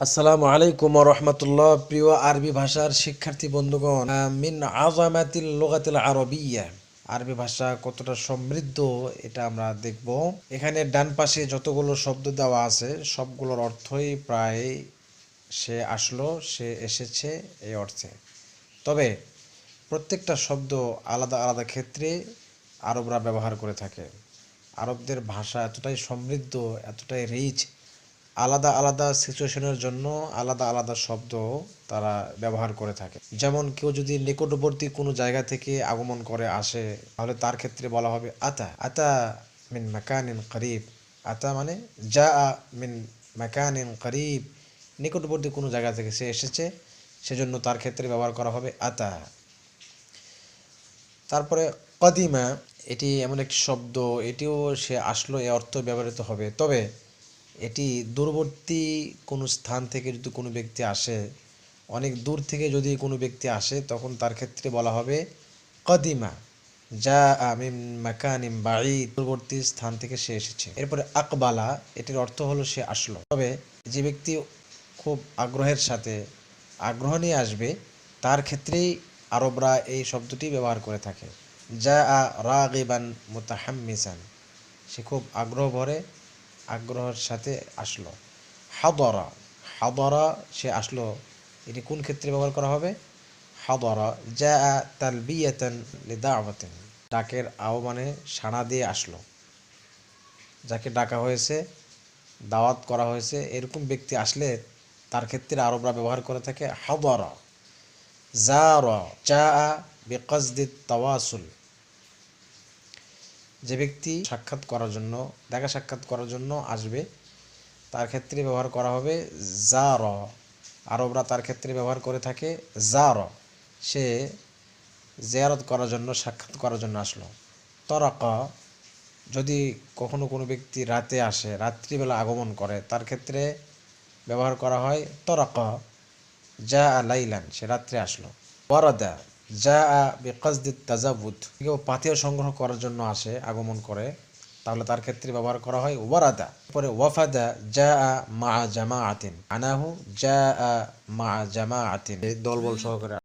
আসসালামু আলাইকুম রহমতুল্লাহ। প্রিয় আরবি ভাষার শিক্ষার্থী বন্ধুগণ মিন আজামাতিল লোগাতিল আরবিয়া। আরবি ভাষা কতটা সমৃদ্ধ, এটা আমরা দেখব। এখানে ডান পাশে যতগুলো শব্দ দেওয়া আছে, সবগুলোর অর্থই প্রায় সে আসলো, সে এসেছে এই অর্থে। তবে প্রত্যেকটা শব্দ আলাদা আলাদা ক্ষেত্রে আরবরা ব্যবহার করে থাকে। আরবদের ভাষা এতটাই সমৃদ্ধ, এতটাই রিচ আলাদা আলাদা সিচুয়েশনের জন্য আলাদা আলাদা শব্দ তারা ব্যবহার করে থাকে। যেমন কেউ যদি নিকটবর্তী কোনো জায়গা থেকে আগমন করে আসে, তাহলে তার ক্ষেত্রে বলা হবে, আতা আতা মিন মাকানিন করিব। আতা মানে যা মিন মাকানিন করিব। নিকটবর্তী কোনো জায়গা থেকে সে এসেছে, সেজন্য তার ক্ষেত্রে ব্যবহার করা হবে, আতা। তারপরে, কদিমা, এটি এমন একটি শব্দ, এটিও সে আসলো, এ অর্থ ব্যবহৃত হবে। তবে এটি দূরবর্তী কোনো স্থান থেকে যদি কোনো ব্যক্তি আসে, অনেক দূর থেকে যদি কোনো ব্যক্তি আসে, তখন তার ক্ষেত্রে বলা হবে কদিমা যা আমিম মাকানিম বাড়ি দূরবর্তী স্থান থেকে সে এসেছে। এরপরে আকবালা, এটির অর্থ হলো সে আসলো। তবে যে ব্যক্তি খুব আগ্রহের সাথে আগ্রহ নিয়ে আসবে, তার ক্ষেত্রেই আরবরা এই শব্দটি ব্যবহার করে থাকে। যা আ রাগিবান মুতাহাম্মিসান, সে খুব আগ্রহ ভরে আগ্রহের সাথে আসলো। হাদরা হাদরা সে আসলো, এটি কোন ক্ষেত্রে ব্যবহার করা হবে? হাদরা যা তালবিয়াতান লিদাওয়াতিন, ডাকের আহ্বানে সাড়া দিয়ে আসলো। যাকে ডাকা হয়েছে, দাওয়াত করা হয়েছে, এরকম ব্যক্তি আসলে তার ক্ষেত্রে আরবরা ব্যবহার করে থাকে হাদরা। জারা যা বিকজদিত তাওয়াসুল যে ব্যক্তি সাক্ষাৎ করার জন্য, দেখা সাক্ষাৎ করার জন্য আসবে, তার ক্ষেত্রে ব্যবহার করা হবে যা র আরবরা তার ক্ষেত্রে ব্যবহার করে থাকে যা র সে জিয়ারত করার জন্য, সাক্ষাৎ করার জন্য আসলো। তরাকা, যদি কখনো কোনো ব্যক্তি রাতে আসে, রাত্রিবেলা আগমন করে, তার ক্ষেত্রে ব্যবহার করা হয় তরাকা। যা লাইলান, সে রাত্রে আসলো। ওয়ারাদা যা বিকাজদিত তাজাবুদ। কেউ পাথেয় সংগ্রহ করার জন্য আসে, আগমন করে, তাহলে তার ক্ষেত্রে ব্যবহার করা হয় ওয়ারাদা। পরে ওয়াফাদা যা মা জামা আতিন আনাহু যা মা জামা আতিন দলবল সহকারে